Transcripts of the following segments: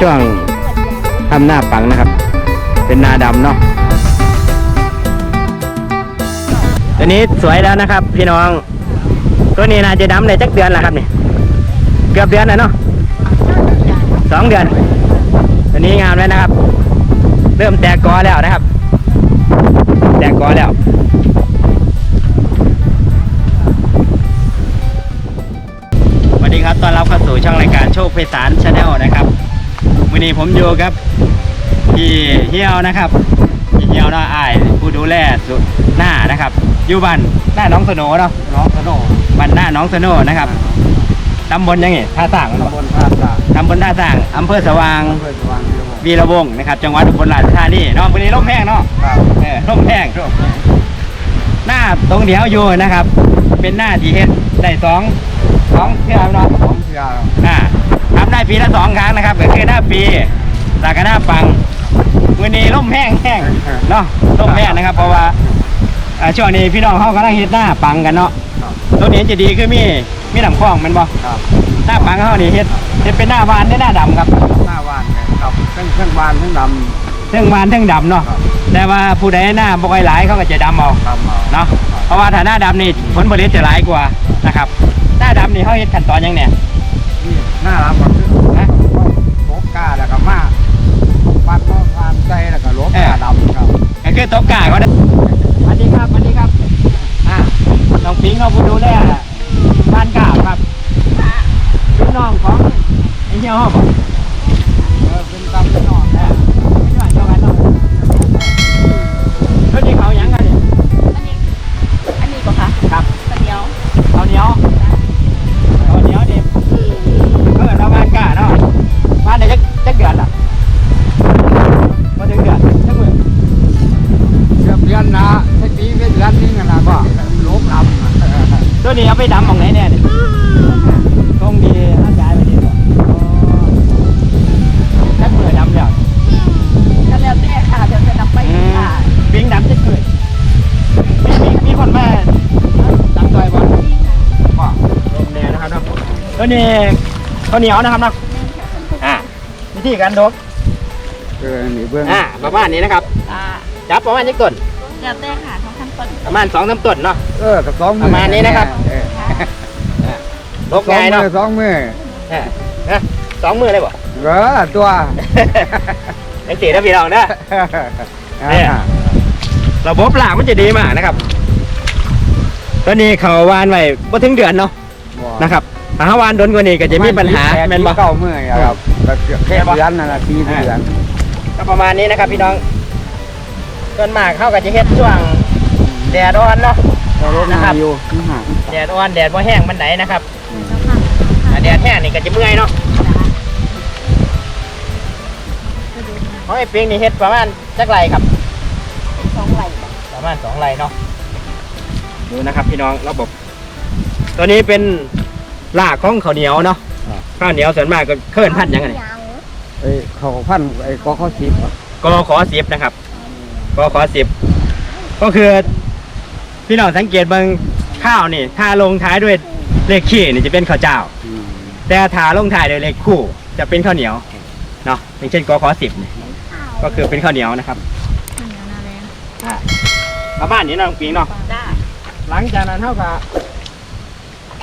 ช่วงทำหน้าปังนะครับ เป็นนาดำเนาะตัวนี้สวยแล้วนะครับ พี่น้อง ตัวนี้น่าจะดำเลยจักเดือนละครับนี่เกือบเดือนแล้วเนาะสองเดือนตัวนี้งามแล้วนะครับ เริ่มแตกกอแล้วนะครับ แตกกอแล้วสวัสดีครับตอนรับเข้าสู่ช่องรายการโชคเพชรสารชาแนลนะครับ วันนี้ผมอยู่กับพี่เฮียวนะครับพี่เฮียวเนาะอ้ายผู้ดูแลสุหน้านะครับ อยู่บ้านหน้าน้องสโหนเนาะน้องสโนบ้านหน้าน้องสโหนนะครับตำบลยังไงท่าสร้างมันบ่ตำบลท่าสาตำบลท่าสร้างอำเภอสว่างอำเภอสว่างเดียววีระวงศ์นะครับ จังหวัดอุบลราชธานีเนาะวันนี้ร่มแห้งเนาะครับเออร่มแห้งหน้าตรงเดียวอยู่นะครับ เป็นหน้าที่เฮ็ดได้สองสองเทื่อเนาะของเพียร์อ่า ทำได้ปีละสองครั้งนะครับก็คือหน้าปีตากหน้าปังวันนี้ร่มแห้งแห้งเนาะร่มแห้งนะครับ เพราะว่าอ่าช่วงนี้พี่น้องเขากำลังเฮ็ดหน้าปังกันเนาะครับตัวนี้จะดีคือมีมีลำคลองแมันบ่ครับหน้าปังเขานี่เฮ็ดเฮ็ดเป็นหน้าวานได้หน้าดำครับหน้าวานเนี่ยครับทั้งทั้งวานทั้งดเทั้งวานเทั้งดำเนาะำครับแต่ว่าผู้ใดหน้าบ่ค่อยหลายเขาก็จะดำเอาดำเอาเนาะเพราะว่าถ้าหน้าดำนี่ผลผลิตจะหลายกว่านะครับ หน้าดำนี่เขาเฮ็ดขั้นตอนยังเนี่ยนี่ หน้ารับก็คือฮะลบกาแล้วก็มาปัดก็วานใจแล้วก็ลบเออกาดำครับก็คือตบกาก็ได้สวัสดีครับสวัสดีครับอ่าน้องปิงเราผู้ดูแลบ้านกาบครับลูกน้องของไอ้เหี้ยห้องบ วนี้ข้าวเหนียวนะครับเนาะอ่าวิธีการดกเออนี่เบื้องอ่าประมาณนี้นะครับอ่าจับประมาณยักต้นแล้วแต่ค่ะของขั้นต้นประมาณสองสามต้นเนาะเออกับสองมือประมาณนี้นะครับเออดกสองง่ายมืเนาะอสองมืออ่านะสองมือเลยบ่เออตัวเป็นสีนะพี่น้องนะเนี่ยระบบหลากมันจะดีมากนะครับตัวนี้เขาวานไว้บ่ถึงเดือนเนาะนะครับ ถ้าเขาวานโดนกว่านี้ก็จะมีปัญหาแม่นบ่เก้ามืออะครับก็เกือบแค่เดือนนั่นแหละปีเดือนก็ประมาณนี้นะครับพี่น้องส่วนมากเขาก็จะเฮ็ดช่วงแดดอ่อนเนาะเราลดนะครับมาอยู่ข้างหางแดดอ่อนแดดบ่แห้งมันไหนนะครับถ้าแดดแห้งนี่ก็จะเมื่อยเนาะเพราะไอ้ปิงนี่เฮ็ดประมาณจักไรครับสองไหลประมาณสองไรเนาะดูนะครับพี่น้องระบบตัวนี้เป็น รากของข้าวเหนียวเนาะข้าวเหนียวส่วนมากก็เคลื่อนพันธุ์หยังไงไอ้เขาพันไอ้กอข้อสิบอะกขอสิบนะครับกขอสิบก็คือ พี่น้องสังเกตเบางข้าวนี่ ถ้าลงท้ายด้วยเลขขี้นี่จะเป็นข้าวเจ้าอืมแต่ถ้าลงท้ายด้วยเลขคู่ จะเป็นข้าวเหนียวเนาะอย่างเช่นกขอสิบนี่ก็คือเป็นข้าวเหนียวนะครับอ่าประมาณนี้เนาะน้องปิงเนาะจ้าหลังจากนั้นเท่ากับ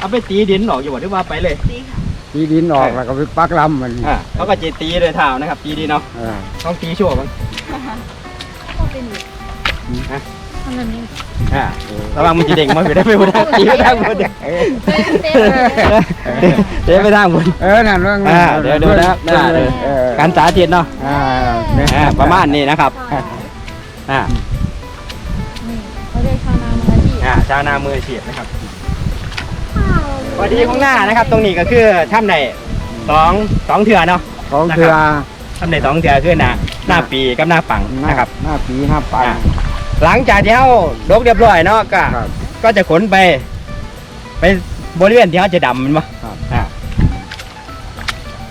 เอาไปตีดินออกอยู่บ่หรือว่าไปเลยดีค่ะตีดินออกแล้วก็ไปปักลำมันอ่าเขาก็จะตีด้วยเท้านะครับ ตีดินเนาะเออต้องตีชั่วมันก็เป็นอยู่ฮะทำแบบนี้อ่าระวังมันจะเด้งมันไปได้ไปบนทางตีไปทางบนเออเต้นเต้นเลยเดี๋ยวไปทางบนเออนั่นเรื่องอ่าเดี๋ยวดูนะครับเออเออเออการสาธิตเนาะอ่าเนี่ยอ่าประมาณนี้นะครับอ่านี่เขาเรียกชาวนามืออาชีพอ่าชาวนามืออาชีพนะครับ พอดีข้างหน้านะครับ ตรงนี้ก็คือทำในสองสองเถื่อเนาะของเถื่อทำในสองเถื่อคือหน้าหน้าปีกับหน้าปังนะครับ หน้าปีหน้าปังอ่าหลังจากที่เขาดกเรียบร้อยเนาะก็ครับก็จะขนไป ไปบริเวณที่เขาจะดำแมันปะครับอ่า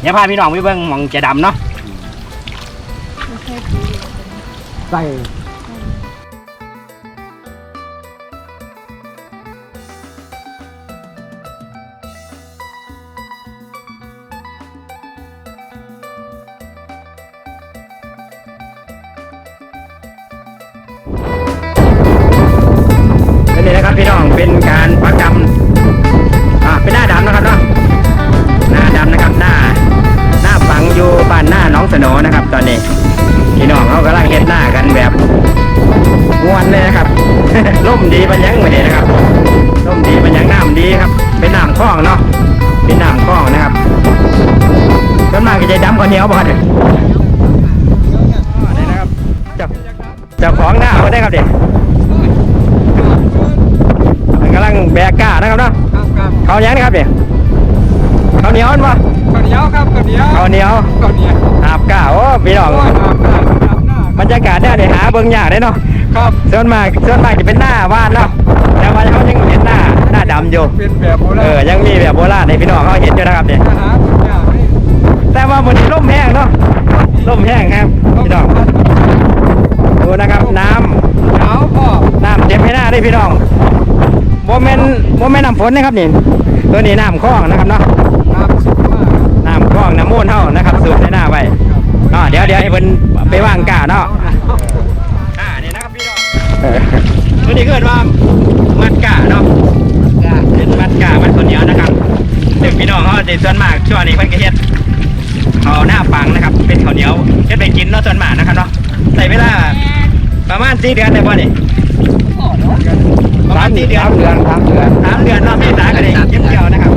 เดี๋ยวพาพี่น้องไปเบิ่งหมองจะดำเนาะไม่ใช่ปีเดียวเป็นใส่ นะครับพี่น้องเป็นการปักดำอ่าเป็นหน้าดำนะครับเนาะหน้าดำนะครับหน้า หน้าฝังอยู่บ้านหน้าน้องสโนนะครับ ตอนนี้พี่น้องเขากำลังเฮ็ดหน้ากันแบบม้วนเลยนะครับล่มดีปัญญังเหมาเนี่ยนะครับล่มดีปัญญังน้ำดีครับ เป็นน้ำคลองเนาะเป็นน้ำคลองนะครับส่วนมากก็จะดำกว่าเหนียวบ่ครับเนี่ยอ๋อนี่นะครับจ้าเจ้าของหน้าเขาได้ครับเด็ก เขาวเหนี้ยนะครับเนี่ยเขาวเหนียวอันวะข้าวเหนียวครับข้าวเหนียวเขาวเหนียวข้าวเหนียวอาบก้าโอ้พี่น้องโอ้ยน้ำหน้าน้ำหน้าบรรยากาศเนี่ยเดี๋ยวหาเบิ่งยากได้เนาะครับส่วนมากส่วนมากจะเป็นหน้าว่านเนาะแต่ว่าเขายังเห็นหน้าหน้าดำอยู่เป็นแบบโบราเอณอยังมีแบบโบราณในพี่น้องเขาเห็นอยู่นะครับเนี่ยอาหารทุกอย่างนี่แต่ว่ามันร่มแห้งเนาะร่มแห้งครับพี่น้องดู นโมเมนน้ำฝนนะครับนี่ตัวนี้น้ำคลองนะครับเนาะน้ำสุกมากน้ำคลองน้ำมูลเท่านะครับสูบในหน้าไว้อ๋อเดี๋ยวเดี๋ยวให้เพิ่นไปว่างกาเนาะอ่านี่นะครับพี่น้องตัวนี้เกิดว่ามัดกาเนาะเป็นมัดกามัดคนเหนียวนะครับซึ่งพี่น้องเขาจะส่วนมากช่วงนี้เพิ่นก็เฮ็ดเขาหน้าปังนะครับ เป็นข้าวเหนียวเฮ็ดไปกินเนาะส่วนมากนะครับเนาะใส่เวลาประมาณสี่เดือนได้ป่ะนี่ ประมาณสี่เดือนสามเดือนสามเดือนสามเดือนเนาะเมษาก็ได้เก็บเกี่ยวนะครับ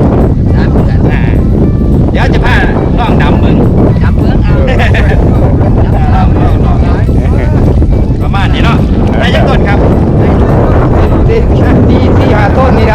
สามเดือนอ่าเดี๋ยวจะพาล่องดำเบิ่งจำเมืองเอาประมาณนี้เนาะได้ยังต้นครับที่ที่ที่หาต้นนี่นะ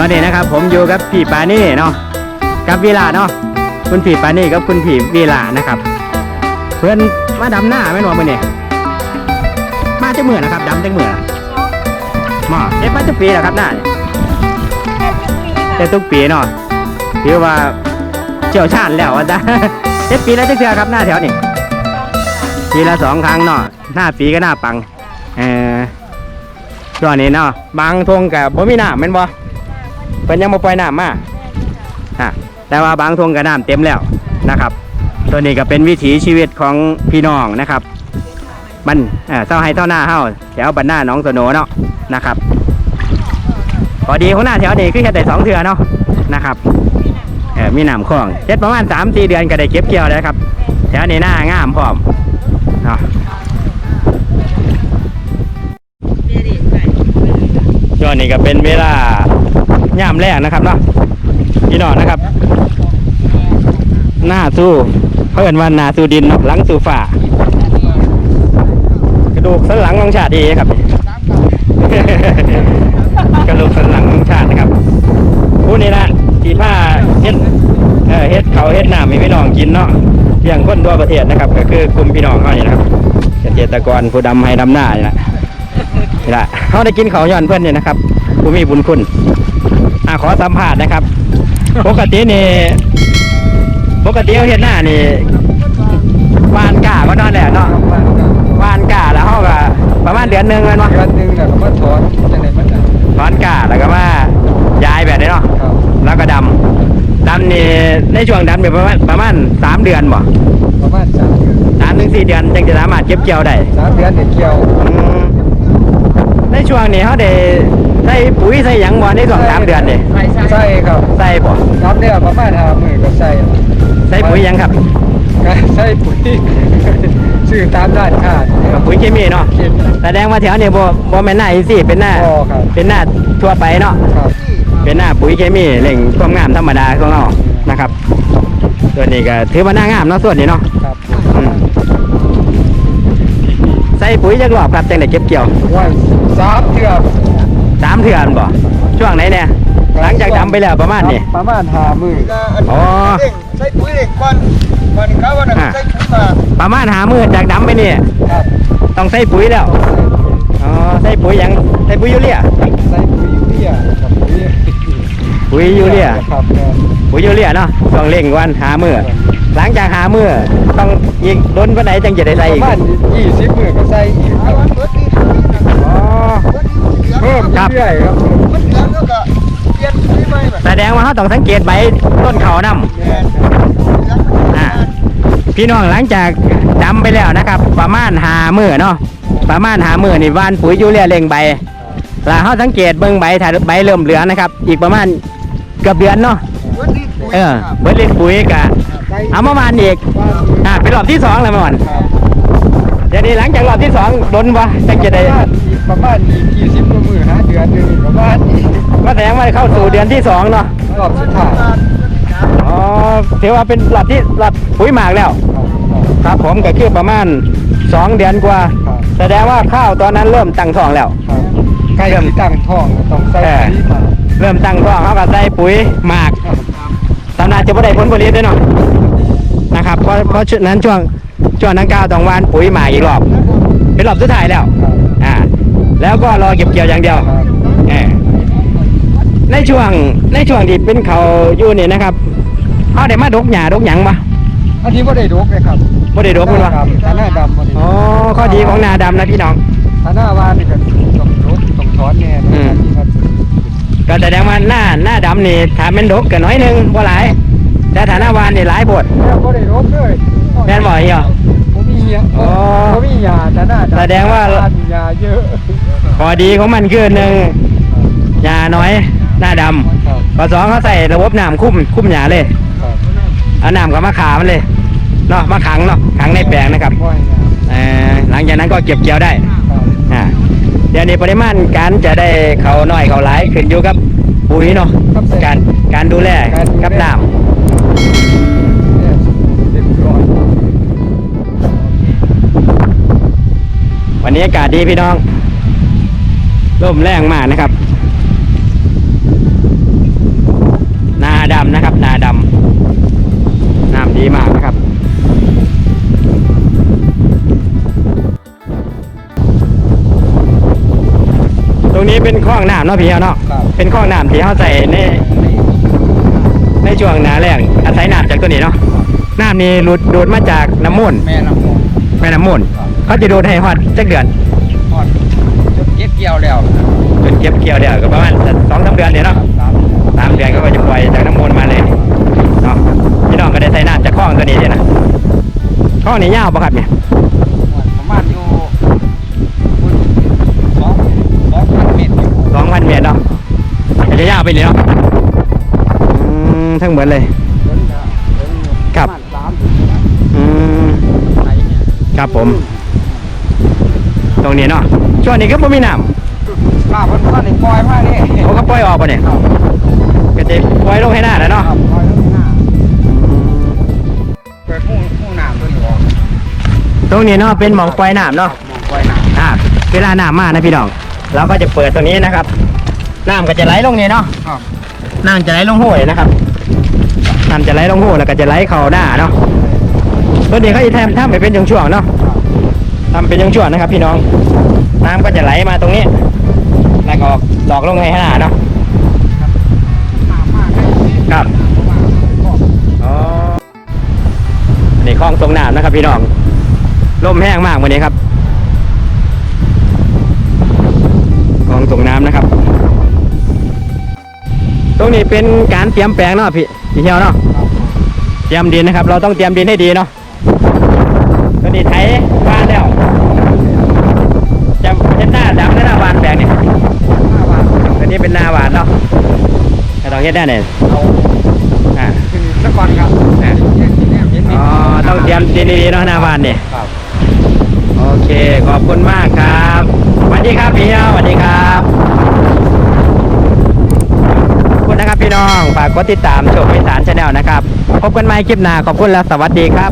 ตอนนี้นะครับผมอยู่กับพี่ปานี่เนาะกับวีลาเนาะคุณพี่ปานี่กับคุณพี่วีลานะครับ เพื่อนมาดำหน้าแม่นวมือนี่มาจังมือนะครับดำจังมือหมอเอ๊ะมาจังปีแล้วครับหน้านี่แต่ทุกปีเนาะถือว่าเชี่ยวชาญแล้วว่าจ้ะเจ็ดปีแล้วจะเจอครับหน้าแถวนี่ ปีละสองครั้งเนาะหน้าปีก็หน้าปังเออช่วงนี้เนาะบางทงกับบ่มีน้ำแม่นบ่เพิ่นยังมาปล่อยน้ำมาอะแต่ว่าบางทงกับน้ำเต็มแล้วนะครับ ตัวนี้ก็เป็นวิถีชีวิตของพี่น้องนะครับมันเอ่อเศร้าให้เท่าหน้าเฮาแถวบันหน้าน้องสโหนเนาะนะครับพอดีของหน้าแถวนี้คือแค่แต่สองเทือเนาะนะครับเออมีน้ำคลองเจ็ดประมาณสามสี่เดือนก็ได้เก็บเกี่ยวแล้วครับ แถวนี้หน้างามพร้อม นาะช่วงนี้ก็เป็นเวลาย่ามแรกนะครับเนาะพี่น้องนะครับ หน้าสู้เขาเอ่นว่าหน้าสู้ดินเนาะหลังสู้ฝ่ากระดูกสันหลังของชาติดีครับกระดูกสันหลังของชาตินะครับผู้นี้นะที่ผ้าเฮ็ดเอ่อเฮ็ดเขาวเฮ็ดน้ำให้พี่น้องกินเนาะเลี้ยงคนทั่วประเทศนะครับ ก็คือกลุ่มพี่น้องเขานี่นะครับเกษตรกรผู้ดำให้ดำหน้านี่นะนี่ละเขาได้กินเขาวย้อนเพื่อนนี่นะครับผู้มีบุญคุณอะขอสัมภาษณ์นะครับ ปกตินี่ปกติเขาเห็นหน้านี่วานกาก็นอนแหละเนาะวานกาแล้วเขาก็ประมาณเดือนหนึ่งเลยเนาะเดือนหนึ่งเนี่ยก็มาถอนจังไหนมันน่ะถอนกาแล้วก็มาย้ายแบบนี้เนาะครับแล้วก็ดำ ดำนี่ในช่วงดำเนี่ยประมาณประมาณสามเดือนบ่ประมาณสามเดือนสามถึงสี่เดือนจึงจะสามารถเก็บเกี่ยวได้สามเดือนเนี่ยเกี่ยวอืมในช่วงนี้เขาได้ใส่ปุ๋ยใส่หยังบ่ในช่วงสามเดือนนี่ใช่ครับใส่บ่น้ำเนี่ยประมาณห้าหมื่นก็ใส่ใส่ปุ๋ยหยังครับก็ใส่ปุ๋ยซื้อตามร้านค้าเนี่ยปุ๋ยเคมีเนาะเก็บแสดงว่าแถวนี้บ่บ่แม่นหน้าอีซี่เป็นหน้าบ่ครับเป็นหน้าทั่วไปเนาะครับ เกเป็นหน้าปุ๋ยเคมีเล่งความงามธรรมดาของเรานะครับส่วนนี้ก็ถือว่าหน้างามเนาะส่วนนี้เนาะครับอืมใส่ปุ๋ยจักรอบครับจังได้เก็บเกี่ยวไว้สามเทือกสามเถื่อนบ่ช่วงไหนเนี่ยหลังจากดำไปแล้วประมาณนี้ ประมาณห้ามืออ๋อ ใส่ปุ๋ยเด็กก่อนมันเขาว่าน่ะอะใส่ปุ๋ยมาประมาณหามือจากดำไปนี่ครับต้องใส่ปุ๋ยแล้วอ๋อใส่ปุ๋ยหยังใส่ปุ๋ยยูเรียใส่ปุ๋ยยูเรียกับปุ๋ย ปุ๋ยยูเรียครับแม่นปุ๋ยยูเรียเนาะต้องเร่งวันหามือหลังจากหามือต้องอีกล้นวันไหนจังจะได้ใส่ปอีระกมาณยี่สิบมือก็ใส่อีกคเอารับวันเบิดนี่นะอ๋อเบิดนี่เหลืองเพิ่มเรื่อยๆครับมันเหลืองแล้วก็เปลี่ยนปุ๋ยใหม่แบบแสดงว่าเขาต้องสังเกตใบต้นเขานํแม่นเหลืองมันอ่าพี่น้องหลังจากดำไปแล้วนะครับ ประมาณหามือเนาะประมาณหามือนี่ว่านปุ๋ยยูเรียเร่งใบแล้วเขาสังเกตเบิ่งใบถ้าใบเริ่มเหลืองนะครับ อีกประมาณ เกือบเดือนเนาะเบิดนี่ปุ๋ยเออครับเบิดเล่นปุ๋ยกะใส่เอามามันอีกบ้านอีกอ่าเป็นรอบที่สองแล้วมันครับเดี๋ยวนี้หลังจากรอบที่สองโดนวะจังจะได้ประมาณอีกประมาณอีกยี่สิบกว่ามือฮะเดือนหนึ่งประมาณอีกก็แสดงว่าเข้าสู่เดือนที่สองเนาะรอบสุดท้ายอ๋อถือว่าเป็นรอบที่รอบปุ๋ยหมากแล้วครับครับผมก็คือประมาณสองเดือนกว่าครับแสดงว่าข้าวตอนนั้นเริ่มตั้งท้องแล้วครับใกล้ที่ตั้งท้องต้องใส่ปุ๋ยมา เริ่มตั้งท้องเขาก็ใส่ปุ๋ยหมากครับตอนนั้นจะไม่ได้ผลผลิตด้วยเนาะนะครับเพราะเพราะฉะนั้นช่วงช่วงนั้นก้าวต้องหวานปุ๋ยหมากอีกรอบเป็นรอบสุดท้ายแล้วครับอ่าแล้วก็รอเก็บเกี่ยวอย่างเดียวครับเออในช่วงในช่วงที่เป็นเขาอยู่นี่นะครับเขาได้มาดกหญ้าดกหยังปะอันนี้ว่าได้ดกเลยครับบ่ได้ดกมันวะดำถ้าหน้าดำบ่ได้อ๋อข้อดีของนาดำนะพี่น้องถ้าหน้าวานนี่ก็ต้องดกต้องถอนแน่อืมอันนี้ครับ ก็แสดงว่าหน้าหน้าดำนี่ถ้าเป็นดกก็น้อยหนึงบ่หลาย แต่ถ้าหน้าวานนี่หลายบทแล้วบ่ได้ดกเลยแม่นบ่อีหรอบ่มีหยังอ๋อบ่มียาแต่หน้าดำแสดงว่าบ้นยาเยอะข้อดีของมันคือหนึ่งหญ้าน้อย หน้าดำครับข้อสองเขาใส่ระบบน้ำคุ้มคุ้มหญ้าเลยครับเอาน้ำกับมะขามมันเลยเนาะมาขังเนาะขังในแปลงนะครับบ่ให้ยาเอ่อหลังจากนั้นก็เก็บเกี่ยวได้ครับอ่า เดี๋ยวนี้ปริมาณการจะได้เขาน้อยเขาหลายขึ้นอยู่กับปุ๋ยเนาะครับการการดูแลการดูแลกับน้เนี่ยเรียบร้อยำวันนี้อากาศดีพี่น้องลมแรงมากนะครับนาดำนะครับนาดำน้ำดีมากนะครับ รงนี้เป็นคลองน้ำเนาะพี่เนาะครับ เป็นคลองน้ำที่เขาใส่ในในช่วงหนาแรงอาศัยน้ำจากตัวนี้เนาะน้ำนี่หลุดดูดมาจากน้ำมูลแม่น้ำมูลแม่น้ำมูลครับเขาจะดูดให้ฮอดจักเดือนทอดจนเก็บเกี่ยวแล้วจนเก็บเกี่ยวเดียวก็ประมาณสองสามเดือนเนี่ยเนาะสามสามเดือนเขาก็จะปล่อยจากน้ำมูลมาเลยเนาะพี่น้องก็ได้ใส่น้ำจากคลองตัวนี้เลยนะคลองนี้ยาวปะครับเนี่ย ไปเลยเนาะอืมทั้งหมดเลย เดินเดินอยู่ครับ ประมาณสามอืมไหนเนี่ยครับผม ตรงนี้เนาะช่วงนี้ก็บ่มีน้ข้าวเพิ่นก็ได้ปล่อยมาเนี่ยำเขาก็ปล่อยออกปะเนี่ยก็จะปล่อยลงให้หน้าแล้วเนาะครับปล่อยลงหน้าเปิดหูหูน้ำตัวนี้ออกตรงนี้เนาะเป็นหมองปล่อยน้ำเนาะมองปล่อยน้ำอ่าเวลาน้ำมานะพี่น้องเราก็จะเปิดตรงนี้นะครับ น้ำก็จะไหลลงนี่เนาะครับน้ำจะไหลลงห้วยนะครับน้ำจะไหลลงห้วยแล้วก็จะไหลเข้าหน้าเนาะตัวนี้เขาจะทำทำไปเป็นช่วงๆเนาะทำเป็นช่วงๆนะครับ พี่น้อง น้ำก็จะไหลมาตรงนี้แล้วก็หลอกลงให้หน้าเนาะน้ำมากเลยครับประมาณก็อ๋ออันนี่คลองตรงน้ำนะครับ พี่น้องลมแห้งมากวันนี้ครับ นี้เป็นการเตรียมแปลงเนาะพี่พี่เหี่ยวเนาะเตรียมดินนะครับ เราต้องเตรียมดินให้ดีเนาะตอนนี้ไถวานแล้วจะเห็นหน้าดำและหน้าวานแปลงนี่ห้าบาทตอนนี้เป็นหน้าวานเนาะแต่ต้องเห็นได้เนี่ยเอาอ่าขึ้นสักก่อนครับอ่าเห็นเห็นเห็นอ๋อต้องเตรียมดินดีๆเนาะหน้าวานเนี่ยครับโอเคขอบคุณมากครับสวัสดีครับพี่เหี่ยวสวัสดีครับ พี่น้อง ฝากกดติดตามชมวิสารชาแนลนะครับ พบกันใหม่คลิปหน้าขอบคุณและสวัสดีครับ